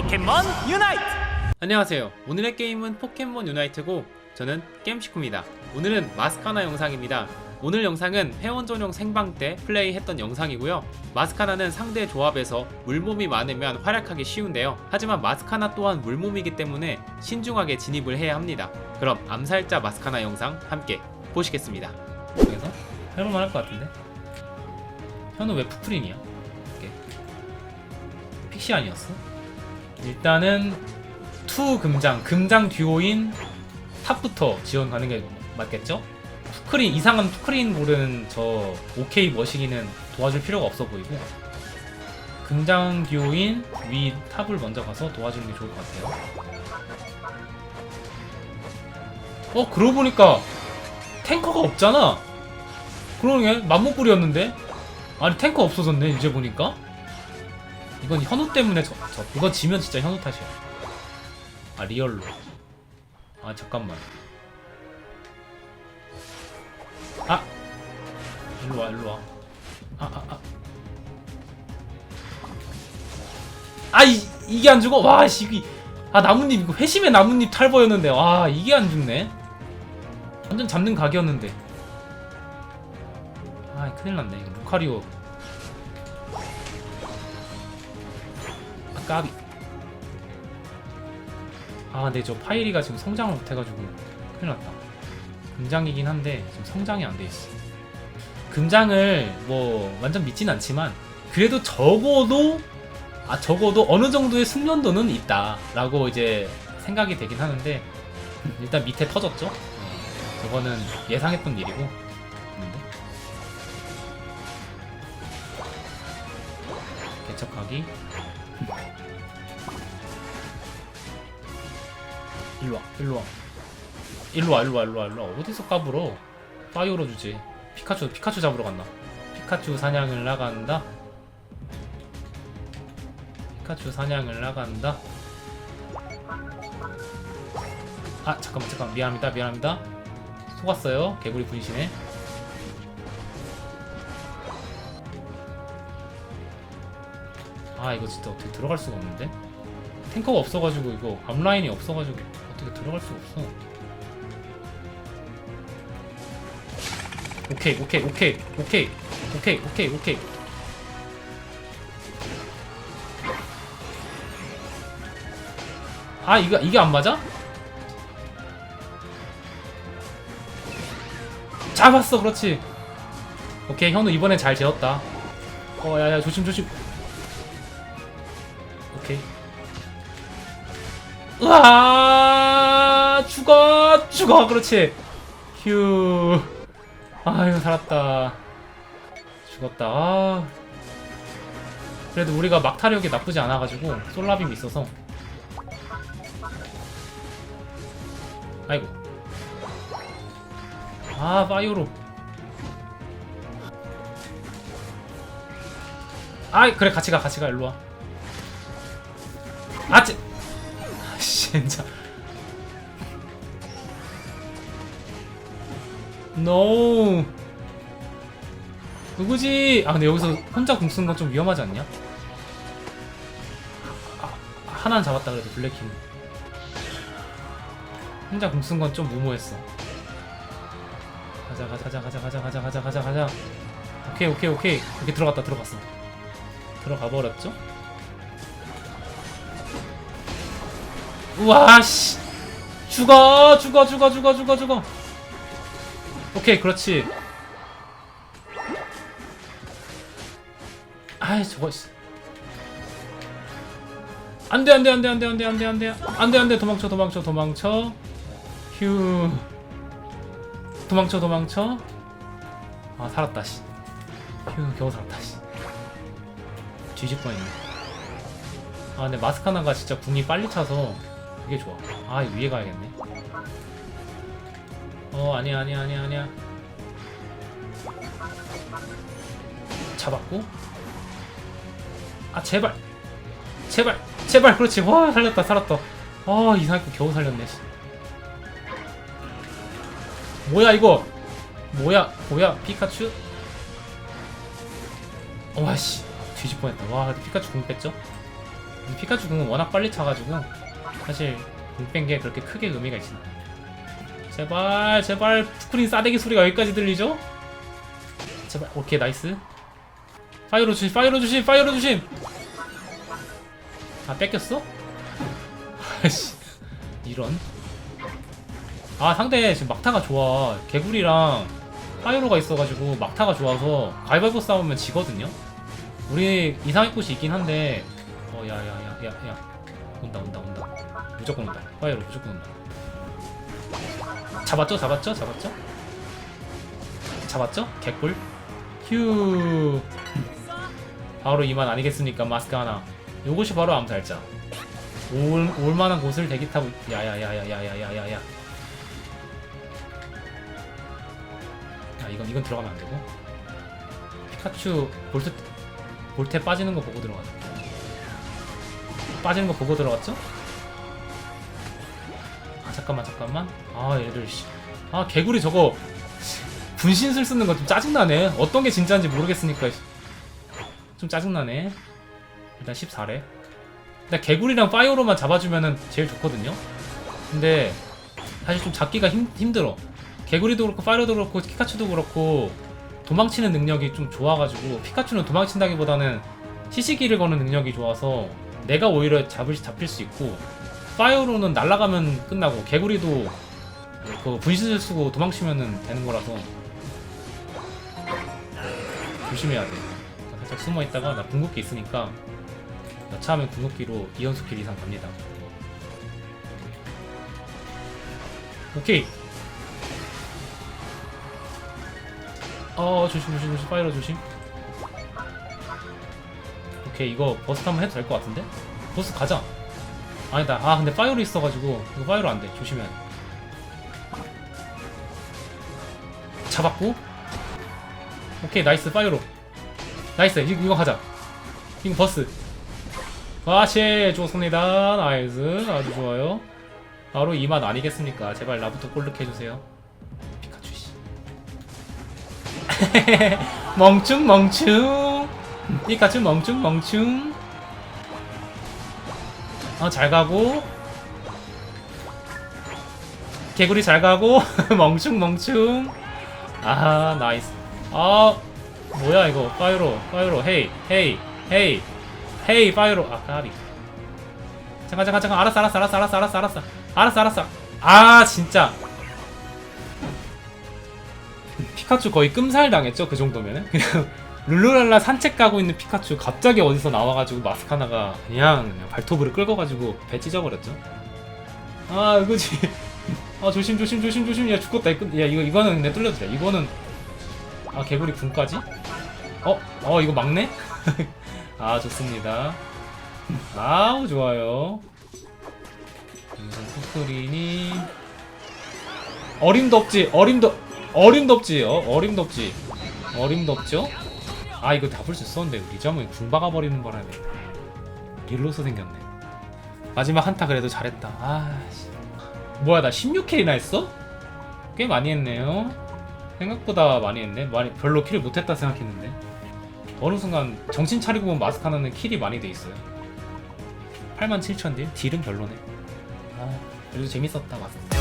포켓몬 유나이트 안녕하세요. 오늘의 게임은 포켓몬 유나이트고 저는 게임시쿠입니다. 오늘은 마스카나 영상입니다. 오늘 영상은 회원 전용 생방 때 플레이했던 영상이고요. 마스카나는 상대 조합에서 물몸이 많으면 활약하기 쉬운데요. 하지만 마스카나 또한 물몸이기 때문에 신중하게 진입을 해야 합니다. 그럼 암살자 마스카나 영상 함께 보시겠습니다. 그래서 해볼만 할 것 같은데? 현우 왜 푸프린이야? 픽시 아니었어? 일단은 투 금장, 금장 듀오인 탑부터 지원 가는 게 맞겠죠? 푸크린 이상한 고른 저 오케이 머시기는 도와줄 필요가 없어 보이고 금장 듀오인 위 탑을 먼저 가서 도와주는 게 좋을 것 같아요. 어 그러고 보니까 탱커가 없잖아. 그러게 맘목불이었는데 아니 탱커 없어졌네 이제 보니까 이건 현우 때문에 저, 저 이건 지면 진짜 현우 탓이야. 아 리얼로. 아 잠깐만. 아! 일로 와 일로 와. 아아 아. 아, 이, 이게 안 죽어? 와 씨, 이게. 아 나뭇잎 이거 회심의 나뭇잎 탈보였는데. 와 이게 안 죽네. 완전 잡는 각이었는데. 아 큰일 났네 이거. 루카리오 까비 아, 근데 저 파이리가 지금 성장을 못해가지고 큰일 났다. 금장이긴 한데 지금 성장이 안 돼 있어. 금장을 뭐 완전 믿진 않지만 그래도 적어도 아 적어도 어느 정도의 숙련도는 있다 라고 이제 생각이 되긴 하는데 일단 밑에 터졌죠. 네, 저거는 예상했던 일이고. 개척하기 일로와 일로와. 일로와 일로와 일로와 일로와. 어디서 까불어? 파이어로 주지. 피카츄 피카츄 잡으러 갔나 피카츄 사냥을 나간다. 피카츄 사냥을 나간다. 아 잠깐만 잠깐만. 미안합니다 미안합니다. 속았어요 개구리 분신에. 아 이거 진짜 어떻게 들어갈 수가 없는데 탱커가 없어가지고 이거 앞라인이 없어가지고 어떻게 들어갈 수가 없어. 오케이 오케이 오케이 오케이 오케이 오케이 오케이. 아 이거 이게 안 맞아? 잡았어 그렇지. 오케이 현우 이번엔 잘 재웠다. 어 야야 조심 조심. 으아 죽어 죽어. 그렇지. 휴. 아유 살았다. 죽었다. 아. 그래도 우리가 막타력이 나쁘지 않아가지고 솔라빔이 있어서. 아이고. 아 파이오로. 아이 그래 같이 가 같이 가. 일로와. 아 쟤. 진짜. 노 누구지? 아 근데 여기서 혼자 궁 쓰는 건 좀 위험하지 않냐? 아, 하나는 잡았다 그래도 블랙킹 혼자 궁 쓴 건 좀 무모했어. 가자 가자 가자 가자 가자 가자 가자 가자. 오케이 오케이 오케이. 오케이 들어갔다 들어갔어. 들어가 버렸죠? 우와 씨. 죽어 죽어 죽어 죽어 죽어 죽어. 오케이 그렇지. 아이 저거 씨. 안돼 안돼 안돼 안돼 안돼 안돼 안돼. 안돼 안돼. 도망쳐 도망쳐 도망쳐. 휴. 도망쳐 도망쳐. 아 살았다 씨 휴 겨우 살았다 씨. 뒤질 뻔했네. 아 근데 마스카나가 진짜 궁이 빨리 차서 그게 좋아. 아, 이 위에 가야겠네. 어, 아니야, 아니야, 아니야, 아니야. 잡았고. 아, 제발. 제발. 제발. 그렇지. 와, 살렸다, 살았다. 아, 이상하게 겨우 살렸네. 씨. 뭐야, 이거? 뭐야, 뭐야, 피카츄? 와, 씨. 뒤질 뻔했다. 와, 피카츄 궁 뺐죠? 피카츄 궁은 워낙 빨리 차가지고 사실 궁뺀게 그렇게 크게 의미가 있진 않아요. 제발 제발 푸크린 싸대기 소리가 여기까지 들리죠? 제발 오케이 나이스. 파이로 조심 파이로 조심 파이로 조심! 아 뺏겼어? 아씨 이런. 아 상대 지금 막타가 좋아. 개구리랑 파이로가 있어가지고 막타가 좋아서 가위바위보 싸우면 지거든요? 우리 이상의 꽃이 있긴 한데. 어 야 야 야 야야 온다 온다 온다. 무조건 온다. 파이로 무조건 온다. 잡았죠? 잡았죠? 잡았죠? 잡았죠? 개꿀? 휴. 바로 이만 아니겠습니까? 마스크 하나. 요것이 바로 암살자. 올, 올만한 곳을 대기 타고 야야야야야야야야야. 야 이건 이건 들어가면 안 되고. 피카츄 볼트 볼테 빠지는 거 보고 들어가자 빠지는 거 보고 들어갔죠? 아 잠깐만 잠깐만. 아 얘들 씨. 아 개구리 저거. 분신술 쓰는 거좀 짜증나네. 어떤 게 진짜인지 모르겠으니까 좀 짜증나네. 일단 14래. 일단 개구리랑 파이어로만 잡아주면은 제일 좋거든요. 근데 사실 좀 잡기가 힘, 힘들어. 개구리도 그렇고 파이어도 그렇고 피카츄도 그렇고 도망치는 능력이 좀 좋아가지고 피카츄는 도망친다기보다는 시시기를 거는 능력이 좋아서 내가 오히려 잡을 잡힐 수 있고 파이어로는 날아가면 끝나고 개구리도 그 분신술 쓰고 도망치면은 되는 거라서 조심해야 돼. 살짝 숨어 있다가 나 궁극기 있으니까 여차하면 궁극기로 이연속 킬 이상 갑니다. 오케이. 어 조심 조심 조심 파이러 조심. 오케이 이거 버스 한번 해도 될 것 같은데? 버스 가자. 아니다. 아 근데 파이어로 있어가지고 이거 파이어로 안 돼. 조심해야 돼. 잡았고. 오케이 나이스 파이어로. 나이스 이거, 이거 가자. 이거 버스. 아시 좋습니다. 나이스 아주 좋아요. 바로 이 맛 아니겠습니까? 제발 나부터 꼴르게 해주세요. 피카츄 씨. 멍충 멍충. 피카츄 멍충 멍충. 어 잘 가고. 개구리 잘 가고. 멍충 멍충. 아 나이스. 아 뭐야 이거. 파이로 파이로. 헤이 헤이 헤이. 헤이 파이로. 아 까비. 잠깐 잠깐 잠깐. 알았어 알았어 알았어 알았어 알았어 알았어. 알았어 알았어. 아 진짜. 피카츄 거의 끔살 당했죠 그 정도면은? 그냥 룰루랄라 산책 가고 있는 피카츄 갑자기 어디서 나와가지고 마스카나가 그냥, 그냥 발톱으로 끌어가지고 배 찢어버렸죠. 아 그지? 아 조심 조심 조심 조심. 야 죽겠다. 야 이거 이거는 내 뚫려도 돼. 이거는 아 개구리 군까지? 어? 어 이거 막네? 아 좋습니다. 아우 좋아요. 무슨 없지 어림도 어림도 없지 어? 어림도 없죠? 아 이거 잡을 수 있었는데 리자몽이 궁 박아버리는 바람에 릴로스 생겼네. 마지막 한타 그래도 잘했다. 아 씨. 뭐야 나 16킬이나 했어? 꽤 많이 했네요. 생각보다 많이 했네. 많이 별로 킬을 못했다 생각했는데. 어느 순간 정신 차리고 보면 마스카나는 킬이 많이 돼 있어요. 87,000딜? 딜은 별로네. 아 그래도 재밌었다 마스카